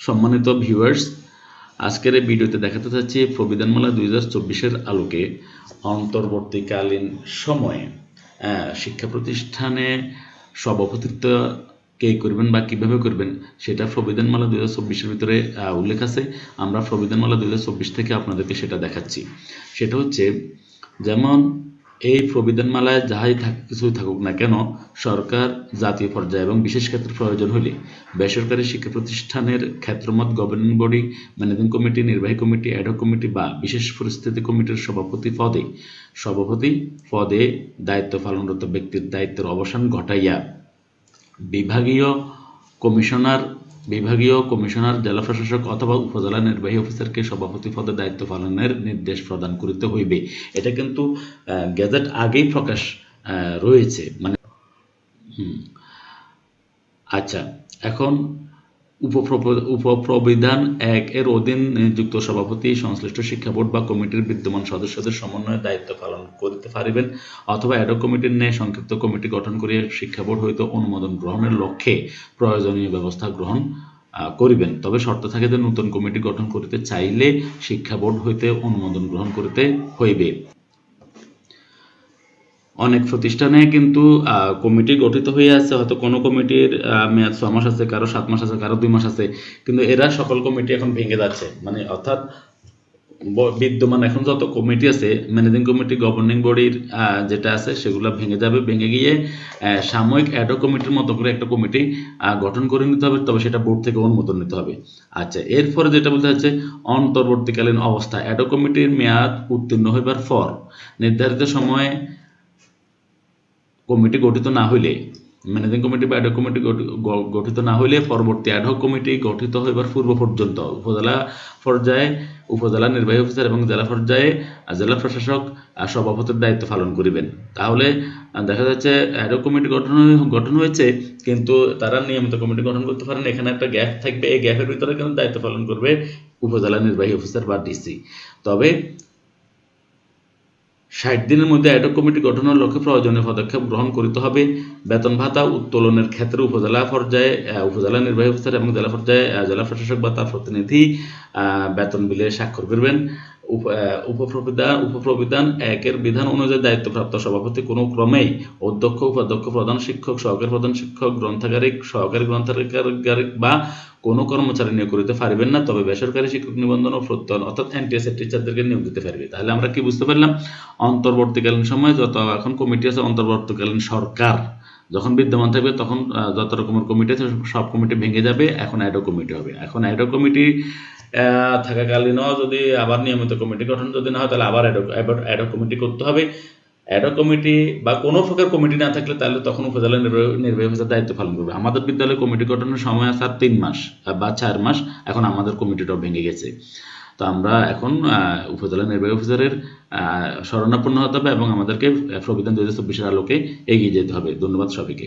সম্মানিত ভিউয়ার্স আজকের এই ভিডিওতে দেখাতে চাচ্ছি প্রবিধানমালা দুই হাজার চব্বিশের আলোকে অন্তর্বর্তীকালীন সময়ে শিক্ষা প্রতিষ্ঠানে সভাপতিত্ব কে করবেন বা কীভাবে করবেন সেটা প্রবিধানমালা দুই হাজার চব্বিশের ভিতরে উল্লেখ আছে। আমরা প্রবিধানমালা দুই হাজার চব্বিশ থেকে আপনাদেরকে সেটা দেখাচ্ছি। সেটা হচ্ছে, যেমন এই প্রবিধানমালায় যাহাই কিছুই থাকুক না কেন, সরকার, জাতীয় পর্যায়ে এবং বিশেষ ক্ষেত্রে প্রয়োজন হলে বেসরকারি শিক্ষা প্রতিষ্ঠানের ক্ষেত্রমত গভর্নিং বডি ম্যানেজিং কমিটি নির্বাহী কমিটি অ্যাডহক কমিটি বা বিশেষ পরিস্থিতি কমিটির সভাপতি পদে সভাপতি পদে দায়িত্ব পালনরত ব্যক্তির দায়িত্বের অবসান ঘটাইয়া বিভাগীয় কমিশনার বিভাগীয় কমিশনার, জেলা প্রশাসক অথবা উপজেলা নির্বাহী অফিসারকে সভাপতি পদে দায়িত্ব পালনের নির্দেশ প্রদান করিতে হইবে এটা কিন্তু গেজেট আগেই প্রকাশ রয়েছে মানে। আচ্ছা এখন উপপ্রবিধান এক এর অধীন নিযুক্ত সভাপতি, সংশ্লিষ্ট শিক্ষা বোর্ড বা কমিটির বিদ্যমান সদস্যদের সমন্বয়ে দায়িত্ব পালন করিতে পারিবেন অথবা অ্যাডক কমিটির ন্যায় সংক্ষিপ্ত কমিটি গঠন করিয়া শিক্ষা বোর্ড হইতে অনুমোদন গ্রহণের লক্ষ্যে প্রয়োজনীয় ব্যবস্থা গ্রহণ করিবেন। তবে শর্ত থাকে যে নতুন কমিটি গঠন করিতে চাইলে শিক্ষা বোর্ড হইতে অনুমোদন গ্রহণ করিতে হইবে। অনেক প্রতিষ্ঠানে কিন্তু কমিটি গঠিত হয়ে আছে। হয়তো কোনো কমিটির মেয়াদ ছ মাস আছে, কারও সাত মাস আছে, কারও দুই মাস আছে। কিন্তু এরা সকল কমিটি এখন ভেঙে যাচ্ছে। মানে অর্থাৎ বিদ্যমান এখন যত কমিটি আছে, ম্যানেজিং কমিটি, গভর্নিং বডির যেটা আছে, সেগুলো ভেঙে যাবে, ভেঙে গিয়ে সাময়িক অ্যাডো কমিটির মতো করে একটা কমিটি গঠন করে নিতে হবে। তবে সেটা বোর্ড থেকে অনুমোদন নিতে হবে। আচ্ছা এরপরে যেটা বলতে হচ্ছে অন্তর্বর্তীকালীন অবস্থা। অ্যাডো কমিটির মেয়াদ উত্তীর্ণ হইবার পর নির্ধারিত সময়ে কমিটি গঠিত না হইলে ম্যানেজিং কমিটি বা অ্যাডহক কমিটি গঠি- গঠিত না হইলে পরবর্তী অ্যাডহক কমিটি গঠিত হইবার পূর্ব পর্যন্ত উপজেলা পর্যায়ে উপজেলা নির্বাহী অফিসার এবং জেলা পর্যায়ে জেলা প্রশাসক সভাপতির দায়িত্ব পালন করিবেন। তাহলে দেখা যাচ্ছে অ্যাডহক কমিটি গঠন গঠন হয়েছে, কিন্তু তারা নিয়মিত কমিটি গঠন করতে পারেন। এখানে একটা গ্যাপ থাকবে। এই গ্যাপের ভিতরে কিন্তু দায়িত্ব পালন করবে উপজেলা নির্বাহী অফিসার বা ডিসি তবে ষাট দিনের মধ্যে অ্যাডক কমিটি গঠনের লক্ষ্যে প্রয়োজনীয় পদক্ষেপ গ্রহণ করিতে হবে। বেতন ভাতা উত্তোলনের ক্ষেত্রে উপজেলা পর্যায়ে উপজেলা নির্বাহী অফিসার এবং জেলা পর্যায়ে জেলা প্রশাসক বা তার প্রতিনিধি বেতন বিলে স্বাক্ষর করবেন। উপপ্রবিধান উপপ্রবিধান একের বিধান অনুযায়ী দায়িত্বপ্রাপ্ত সভাপতি কোনো ক্রমেই অধ্যক্ষ, উপাধ্যক্ষ, প্রধান শিক্ষক, সহকারী প্রধান শিক্ষক, গ্রন্থাগারিক, সহকারী গ্রন্থাগারিক বা কোনো কর্মচারী নিয়োগ করিতে পারবেন না। তবে বেসরকারি শিক্ষক নিবন্ধন ও প্রত্যয়ন অর্থাৎ এনটিএস টিচারদেরকে নিয়োগ দিতে পারবে। তাহলে আমরা কি বুঝতে পারলাম? অন্তর্বর্তীকালীন সময় যত এখন কমিটি আছে, অন্তর্বর্তীকালীন সরকার যখন বিদ্যমান থাকবে, তখন যত রকমের কমিটি আছে, সব কমিটি ভেঙে যাবে। এখন অ্যাডো কমিটি হবে। এখন অ্যাডো কমিটি থাকাকালীনও যদি আবার নিয়মিত কমিটি গঠন যদি না হয় তাহলে আবার অ্যাডো অ্যাডো কমিটি করতে হবে। অ্যাডো কমিটি বা কোনো প্রকার কমিটি না থাকলে তাহলে তখন উপজেলা নির্বাহী অফিসার দায়িত্ব পালন করবে। আমাদের বিদ্যালয়ে কমিটি গঠনের সময় আছে আর তিন মাস বা চার মাস। এখন আমাদের কমিটিটাও ভেঙে গেছে। তো আমরা এখন উপজেলা নির্বাহী অফিসারের আহ, শরণাপন্ন হতে হবে এবং আমাদেরকে প্রবিধান দুই হাজার চব্বিশের আলোকে এগিয়ে যেতে হবে। ধন্যবাদ সবাইকে।